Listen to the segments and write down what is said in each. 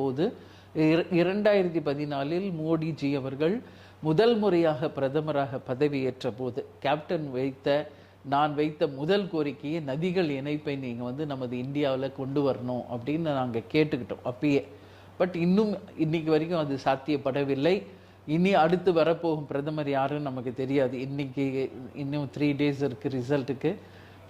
போது இரண்டாயிரத்தி பதினாலில் மோடிஜி அவர்கள் முதல் முறையாக பிரதமராக பதவியேற்ற போது கேப்டன் வைத்த நான் வைத்த முதல் கோரிக்கையை நதிகள் இணைப்பை நீங்கள் வந்து நமது இந்தியாவில் கொண்டு வரணும் அப்படின்னு நாங்கள் கேட்டுக்கிட்டோம் அப்பயே. பட் இன்னும் இன்னைக்கு வரைக்கும் அது சாத்தியப்படவில்லை. இனி அடுத்து வரப்போகும் பிரதமர் யாருன்னு நமக்கு தெரியாது. இன்னைக்கு இன்னும் த்ரீ டேஸ் இருக்கு ரிசல்ட்டுக்கு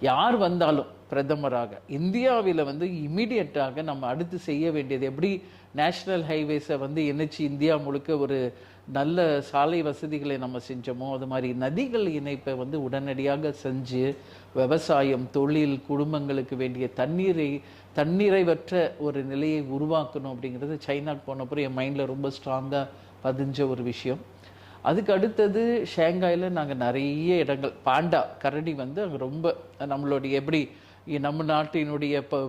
யார் வந்தாலும் பிரதமராக இந்தியாவில் வந்து இமிடியட்டாக நம்ம அடுத்து செய்ய வேண்டியது எப்படி நேஷனல் ஹைவேஸை வந்து இணைச்சி இந்தியா முழுக்க ஒரு நல்ல சாலை வசதிகளை நம்ம செஞ்சோமோ அது மாதிரி நதிகள் இணைப்பை வந்து உடனடியாக செஞ்சு விவசாயம் தொழில் குடும்பங்களுக்கு வேண்டிய தண்ணீரை தண்ணீரைவற்ற ஒரு நிலையை உருவாக்கணும் அப்படிங்கிறது சைனாக்கு போனப்பறம் என் மைண்டில் ரொம்ப ஸ்ட்ராங்காக பதிஞ்ச ஒரு விஷயம். அதுக்கு அடுத்தது ஷேங்காயில் நாங்கள் நிறைய இடங்கள். பாண்டா கரடி வந்து அங்கே ரொம்ப நம்மளுடைய எப்படி நம்ம நாட்டினுடைய இப்போ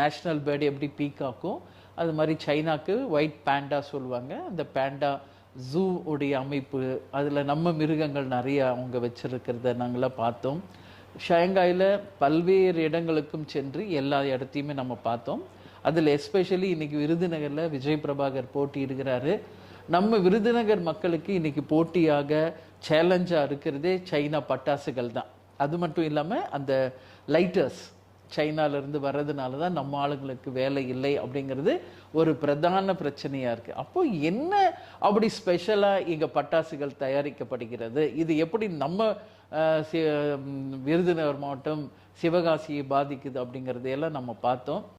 நேஷ்னல் பேர்டு எப்படி பீக்காக்கும் அது மாதிரி சைனாக்கு ஒயிட் பேண்டா சொல்லுவாங்க. அந்த பேண்டா ஜூ உடைய அமைப்பு அதில் நம்ம மிருகங்கள் நிறைய அவங்க வச்சுருக்கிறத நாங்களாம் பார்த்தோம். ஷாங்காயில் பல்வேறு இடங்களுக்கும் சென்று எல்லா இடத்தையுமே நம்ம பார்த்தோம். அதில் எஸ்பெஷலி இன்றைக்கி விருதுநகரில் விஜய் பிரபாகர் போட்டியிடுகிறாரு. நம்ம விருதுநகர் மக்களுக்கு இன்றைக்கி போட்டியாக சேலஞ்சாக இருக்கிறதே சைனா பட்டாசுகள் தான். அது மட்டும் இல்லாமல் அந்த லைட்டர்ஸ் சைனாலேருந்து வர்றதுனால தான் நம்ம ஆளுங்களுக்கு வேலை இல்லை அப்படிங்கிறது ஒரு பிரதான பிரச்சனையாக இருக்குது அப்போ என்ன அப்படி ஸ்பெஷலாக இங்கே பட்டாசுகள் தயாரிக்கப்படுகிறது? இது எப்படி நம்ம சி- விருதுநகர் மாவட்டம் சிவகாசியை பாதிக்குது அப்படிங்கிறதையெல்லாம் நம்ம பார்த்தோம்.